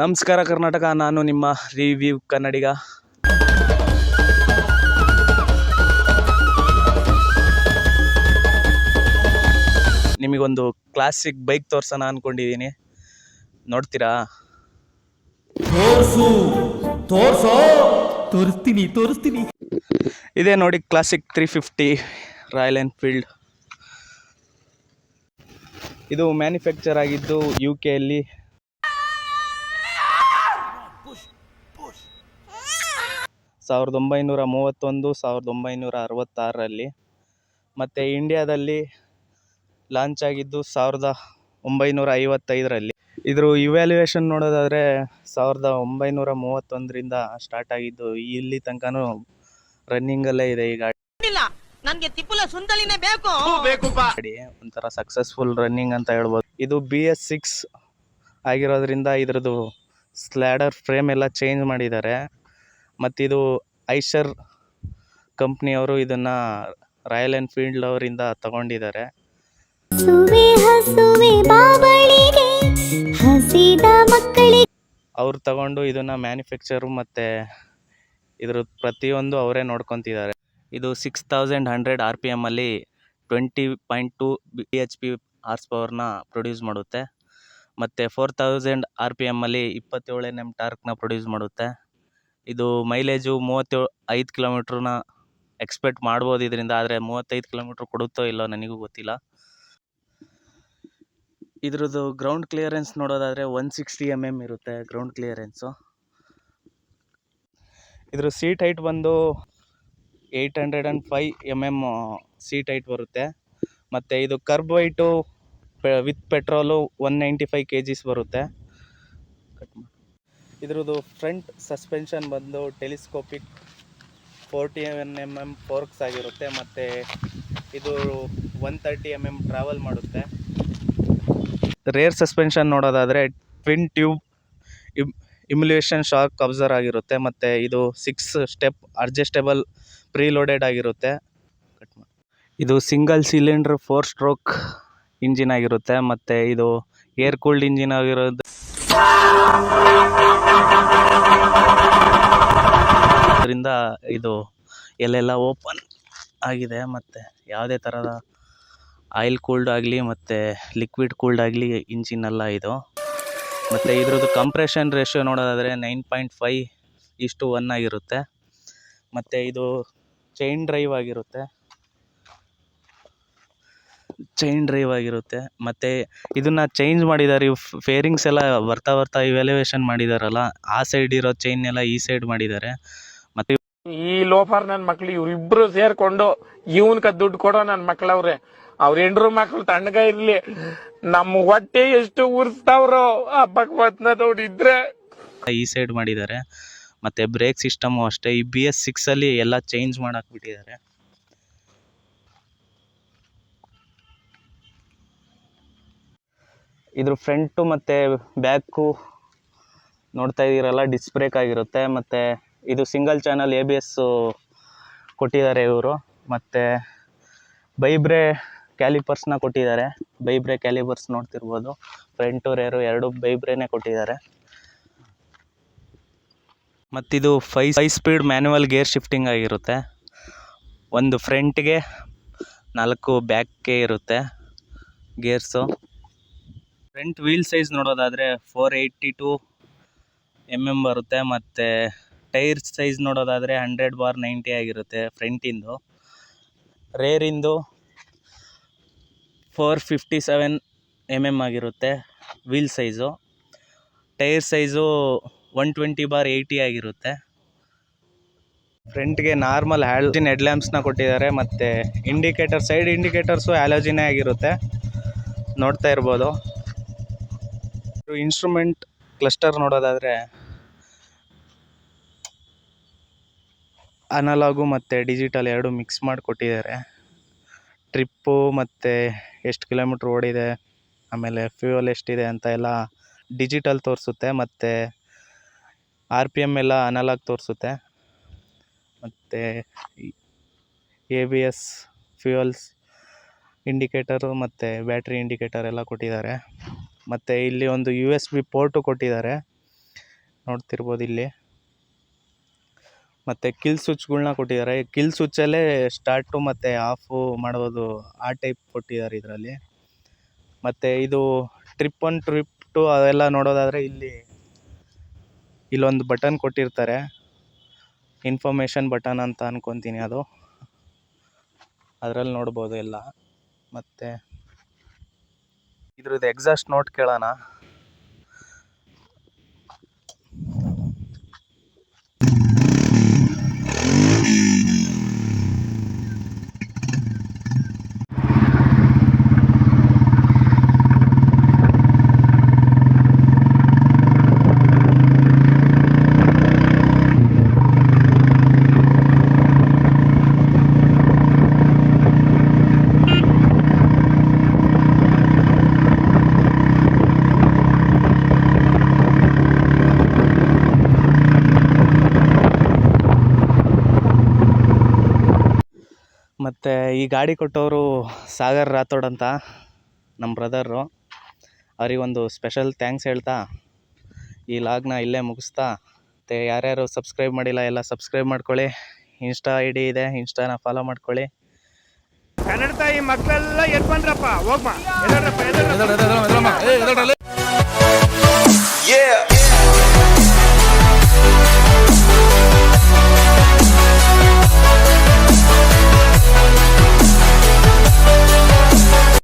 ನಮಸ್ಕಾರ ಕರ್ನಾಟಕ ನಾನು ನಿಮ್ಮ ರಿವ್ಯೂ ಕನ್ನಡಿಗ. ನಿಮಗೊಂದು ಕ್ಲಾಸಿಕ್ ಬೈಕ್ ತೋರ್ಸೋಣ ಅಂದ್ಕೊಂಡಿದ್ದೀನಿ ನೋಡ್ತೀರಾ? ತೋರ್ಸು ತೋರ್ಸೋ? ತೋರಿಸ್ತೀನಿ ತೋರಿಸ್ತೀನಿ. ಇದೇ ನೋಡಿ classic three fifty Royal Enfield ಇದು ಮ್ಯಾನುಫ್ಯಾಕ್ಚರ್ ಆಗಿದ್ದು ಯು ಕೆಯಲ್ಲಿ ಸಾವಿರದ ಒಂಬೈನೂರ ಮೂವತ್ತೊಂದು ಸಾವಿರದ ಒಂಬೈನೂರ ಅರವತ್ತಾರರಲ್ಲಿ ಮತ್ತು ಇಂಡಿಯಾದಲ್ಲಿ ಲಾಂಚ್ ಆಗಿದ್ದು ಸಾವಿರದ ಒಂಬೈನೂರ ಐವತ್ತೈದರಲ್ಲಿ. ಇದ್ರ ಇವ್ಯಾಲ್ಯೂಯೇಷನ್ ನೋಡೋದಾದರೆ ಸಾವಿರದ ಒಂಬೈನೂರ ಮೂವತ್ತೊಂದರಿಂದ ಸ್ಟಾರ್ಟ್ ಆಗಿದ್ದು ಇಲ್ಲಿ ತನಕನೂ ರನ್ನಿಂಗಲ್ಲೇ ಇದೆ ಈ ಗಾಡಿ ನನಗೆ ತಿಪ್ಪುಲ ಸುಂದಲಿನೇ ಬೇಕು. ಗಾಡಿ ಒಂಥರ ಸಕ್ಸಸ್ಫುಲ್ ರನ್ನಿಂಗ್ ಅಂತ ಹೇಳ್ಬೋದು. ಇದು ಬಿ ಎಸ್ ಸಿಕ್ಸ್ ಆಗಿರೋದ್ರಿಂದ ಇದ್ರದ್ದು ಸ್ಲ್ಯಾಡರ್ ಫ್ರೇಮ್ ಎಲ್ಲ ಚೇಂಜ್ ಮಾಡಿದ್ದಾರೆ. ಮತ್ತಿದು ಐಷರ್ ಕಂಪ್ನಿಯವರು ಇದನ್ನು ರಾಯಲ್ ಎನ್ಫೀಲ್ಡ್ ಅವರಿಂದ ತಗೊಂಡಿದ್ದಾರೆ. ಅವ್ರು ತಗೊಂಡು ಇದನ್ನು ಮ್ಯಾನುಫ್ಯಾಕ್ಚರು ಮತ್ತು ಇದ್ರ ಪ್ರತಿಯೊಂದು ಅವರೇ ನೋಡ್ಕೊತಿದ್ದಾರೆ. ಇದು six thousand hundred R P ಎಮ್ಮಲ್ಲಿ twenty point two B H P horse ಪವರ್ನ produce ಮಾಡುತ್ತೆ. ಮತ್ತು ಫೋರ್ ತೌಸಂಡ್ ಆರ್ ಪಿ ಎಮ್ಮಲ್ಲಿ ಇಪ್ಪತ್ತೇಳು ಎನ್ ಎಂ ಟಾರ್ಕ್ನ ಪ್ರೊಡ್ಯೂಸ್ ಮಾಡುತ್ತೆ. ಇದು ಮೈಲೇಜು ಮೂವತ್ತೇಳು, ಐದು ಕಿಲೋಮೀಟ್ರನ್ನ ಎಕ್ಸ್ಪೆಕ್ಟ್ ಮಾಡ್ಬೋದು ಇದರಿಂದ, ಆದರೆ ಮೂವತ್ತೈದು ಕಿಲೋಮೀಟ್ರ್ ಕೊಡುತ್ತೋ ಇಲ್ಲೋ ನನಗೂ ಗೊತ್ತಿಲ್ಲ. ಇದ್ರದ್ದು ಗ್ರೌಂಡ್ ಕ್ಲಿಯರೆನ್ಸ್ ನೋಡೋದಾದರೆ ಒನ್ ಸಿಕ್ಸ್ಟಿ ಎಂ ಎಂ ಇರುತ್ತೆ ಗ್ರೌಂಡ್ ಕ್ಲಿಯರೆನ್ಸು ಇದ್ರ ಸೀಟ್ ಹೈಟ್ ಬಂದು eight hundred and five M M seat height ಬರುತ್ತೆ. ಮತ್ತು ಇದು kerb weight with petrol one ninety five K Gs ಬರುತ್ತೆ ಇದ್ರದ್ದು ಫ್ರಂಟ್ ಸಸ್ಪೆನ್ಷನ್ ಬಂದು telescopic forty N M M forks ಆಗಿರುತ್ತೆ ಮತ್ತು ಇದು one thirty M M travel ಮಾಡುತ್ತೆ. ರೇರ್ ಸಸ್ಪೆನ್ಷನ್ ನೋಡೋದಾದರೆ ಟ್ವಿನ್ ಟ್ಯೂಬ್ ಇಮ್ ಇಮ್ಯುಲೇಷನ್ ಶಾಕ್ ಅಬ್ಸರ್ ಆಗಿರುತ್ತೆ ಮತ್ತು ಇದು ಸಿಕ್ಸ್ ಸ್ಟೆಪ್ ಅಡ್ಜಸ್ಟೇಬಲ್ ಪ್ರೀಲೋಡೆಡ್ ಆಗಿರುತ್ತೆ. ಇದು single cylinder four stroke engine ಆಗಿರುತ್ತೆ, ಮತ್ತು ಇದು ಏರ್ ಕೂಲ್ಡ್ ಇಂಜಿನ್ ಆಗಿರೋದು ಅದರಿಂದ ಇದು ಎಲ್ಲೆಲ್ಲ ಓಪನ್ ಆಗಿದೆ, ಮತ್ತು ಯಾವುದೇ ಥರದ ಆಯಿಲ್ ಕೂಲ್ಡ್ ಆಗಲಿ, ಮತ್ತು ಲಿಕ್ವಿಡ್ ಕೂಲ್ಡ್ ಆಗಲಿ ಇಂಜಿನ್ ಅಲ್ಲ ಇದು. ಮತ್ತು ಇದ್ರದ್ದು ಕಂಪ್ರೆಷನ್ ರೇಷಿಯೋ ನೋಡೋದಾದರೆ ನೈನ್ ಪಾಯಿಂಟ್ ಫೈವ್ ಇಷ್ಟು ಒನ್ ಆಗಿರುತ್ತೆ. ಮತ್ತು ಇದು ಚೈನ್ ಡ್ರೈವ್ ಆಗಿರುತ್ತೆ. ಚೈನ್ ಡ್ರೈವ್ ಆಗಿರುತ್ತೆ. ಮತ್ತು ಇದನ್ನು ಚೇಂಜ್ ಮಾಡಿದ್ದಾರೆ ಇವು ಫೇರಿಂಗ್ಸ್ ಎಲ್ಲ ಬರ್ತಾ ಬರ್ತಾ ಇವ್ಯಾಲ್ಯೂಯೇಷನ್ ಮಾಡಿದಾರಲ್ಲ ಆ ಸೈಡ್ ಇರೋ ಚೈನ್ ಎಲ್ಲ ಈ ಸೈಡ್ ಮಾಡಿದ್ದಾರೆ ಮತ್ತೆ ಈ ಲೋಫರ್ ನನ್ನ ಮಕ್ಳು ಇವ್ರಿಬ್ರು ಸೇರ್ಕೊಂಡು ಇವನ್ಕ ದುಡ್ಡು ಕೊಡೋ ನನ್ನ ಮಕ್ಳವ್ರೆ ಅವ್ರ. ಹೆಂಡ್ರು ಮಕ್ಳು ತಣ್ಣಗ ಇರ್ಲಿ. ನಮ್ಮ ಹೊಟ್ಟೆ ಎಷ್ಟು ಉರ್ಸ್ತಾವ್ರೋ ಆ ಭಗವತ್ನ ನೋಡಿದ್ರೆ. ಈ ಸೈಡ್ ಮಾಡಿದ್ದಾರೆ ಮತ್ತೆ ಬ್ರೇಕ್ ಸಿಸ್ಟಮ್ ಅಷ್ಟೇ ಈ ಬಿ ಎಸ್ ಸಿಕ್ಸಲ್ಲಿ ಎಲ್ಲ ಚೇಂಜ್ ಮಾಡಾಕ್ಬಿಟ್ಟಿದ್ದಾರೆ ಇದ್ರ ಫ್ರಂಟು ಮತ್ತು ಬ್ಯಾಕು ನೋಡ್ತಾ ಇದ್ದೀರಲ್ಲ ಡಿಸ್ ಬ್ರೇಕ್ ಆಗಿರುತ್ತೆ. ಮತ್ತು ಇದು single channel A B S ಕೊಟ್ಟಿದ್ದಾರೆ ಇವರು. ಮತ್ತು ಬೈಬ್ರೆ ಕ್ಯಾಲಿಪರ್ಸ್ನ ಕೊಟ್ಟಿದ್ದಾರೆ. ಬೈಬ್ರೆ ಕ್ಯಾಲಿಪರ್ಸ್ ನೋಡ್ತಿರ್ಬೋದು. ಫ್ರಂಟು ರೇರು ಎರಡು ಬೈಬ್ರೇನೇ ಕೊಟ್ಟಿದ್ದಾರೆ. ಮತ್ತಿದು five five speed manual gear shifting ಆಗಿರುತ್ತೆ. ಒಂದು ಫ್ರಂಟ್ಗೆ ನಾಲ್ಕು ಬ್ಯಾಕ್ಗೆ ಇರುತ್ತೆ ಗೇರ್ಸು ಫ್ರಂಟ್ ವೀಲ್ ಸೈಜ್ ನೋಡೋದಾದರೆ four eighty two M M ಬರುತ್ತೆ ಮತ್ತು ಟೈರ್ ಸೈಜ್ ನೋಡೋದಾದರೆ ಹಂಡ್ರೆಡ್ ಬಾರ್ ನೈಂಟಿ ಆಗಿರುತ್ತೆ ಫ್ರಂಟಿಂದು ರೇರಿಂದು four fifty seven M M ಆಗಿರುತ್ತೆ wheel size tyre size one twenty bar eighty ಆಗಿರುತ್ತೆ. ಫ್ರಂಟ್ಗೆ ನಾರ್ಮಲ್ ಹ್ಯಾಲಜಿನ್ ಹೆಡ್ಲ್ಯಾಂಪ್ಸ್ನ ಕೊಟ್ಟಿದ್ದಾರೆ ಮತ್ತು ಇಂಡಿಕೇಟರ್ ಸೈಡ್ ಇಂಡಿಕೇಟರ್ಸು ಆ್ಯಲೋಜಿನೇ ಆಗಿರುತ್ತೆ. ನೋಡ್ತಾ ಇರ್ಬೋದು. ಇನ್ಸ್ಟ್ರೂಮೆಂಟ್ ಕ್ಲಸ್ಟರ್ ನೋಡೋದಾದರೆ ಅನಲಾಗು ಮತ್ತು ಡಿಜಿಟಲ್ ಎರಡು ಮಿಕ್ಸ್ ಮಾಡಿ ಕೊಟ್ಟಿದ್ದಾರೆ. ಟ್ರಿಪ್ಪು ಮತ್ತು ಎಷ್ಟು ಕಿಲೋಮೀಟ್ರ್ ಓಡಿದೆ, ಆಮೇಲೆ ಫ್ಯೂಯಲ್ ಎಷ್ಟಿದೆ ಅಂತ ಎಲ್ಲ ಡಿಜಿಟಲ್ ತೋರಿಸುತ್ತೆ, ಮತ್ತು ಆರ್ ಪಿ ಎಂ ಎಲ್ಲ ಅನಲಾಗ್ ತೋರಿಸುತ್ತೆ. ಮತ್ತು A B S fuels indicator ಮತ್ತು ಬ್ಯಾಟ್ರಿ ಇಂಡಿಕೇಟರ್ ಎಲ್ಲ ಕೊಟ್ಟಿದ್ದಾರೆ. ಮತ್ತು ಇಲ್ಲಿ ಒಂದು ಯು ಎಸ್ ಬಿ ಪೋರ್ಟು ಕೊಟ್ಟಿದ್ದಾರೆ. ನೋಡ್ತಿರ್ಬೋದು ಇಲ್ಲಿ. ಮತ್ತು ಕಿಲ್ ಸ್ವಿಚ್ಗಳ್ನ ಕೊಟ್ಟಿದ್ದಾರೆ. ಕಿಲ್ ಸ್ವಿಚ್ಚಲ್ಲೇ ಸ್ಟಾರ್ಟು ಮತ್ತು ಆಫು ಮಾಡ್ಬೋದು ಆ ಟೈಪ್ ಕೊಟ್ಟಿದ್ದಾರೆ ಇದರಲ್ಲಿ. ಮತ್ತು ಇದು ಟ್ರಿಪ್ ಒನ್ ಟ್ರಿಪ್ ಟು ಅದೆಲ್ಲ ನೋಡೋದಾದರೆ ಇಲ್ಲಿ ಇಲ್ಲೊಂದು ಬಟನ್ ಕೊಟ್ಟಿರ್ತಾರೆ. ಇನ್ಫಾರ್ಮೇಷನ್ ಬಟನ್ ಅಂತ ಅಂದ್ಕೊತೀನಿ ಅದು. ಅದರಲ್ಲಿ ನೋಡ್ಬೋದು ಎಲ್ಲ. ಮತ್ತು ಇದ್ರದ್ದು ಎಕ್ಸಾಸ್ಟ್ ನೋಟ್ ಕೇಳೋಣ. ಮತ್ತು ಈ ಗಾಡಿ ಕೊಟ್ಟವರು ಸಾಗರ್ ರಾಥೋಡ್ ಅಂತ ನಮ್ಮ ಬ್ರದರು ಅವರಿಗೊಂದು ಸ್ಪೆಷಲ್ ಥ್ಯಾಂಕ್ಸ್ ಹೇಳ್ತಾ ಈ ಲಾಗ್ನ ಇಲ್ಲೇ ಮುಗಿಸ್ತಾ ಮತ್ತು ಯಾರ್ಯಾರು ಸಬ್ಸ್ಕ್ರೈಬ್ ಮಾಡಿಲ್ಲ ಎಲ್ಲ ಸಬ್ಸ್ಕ್ರೈಬ್ ಮಾಡ್ಕೊಳ್ಳಿ ಇನ್ಸ್ಟಾ ಐ ಡಿ ಇದೆ ಇನ್ಸ್ಟಾನ ಫಾಲೋ ಮಾಡ್ಕೊಳ್ಳಿ ಕನ್ನಡ ತಾಯಿ ಮಕ್ಕಳೆಲ್ಲ ಎದ್ ಬಂದ್ರಪ್ಪ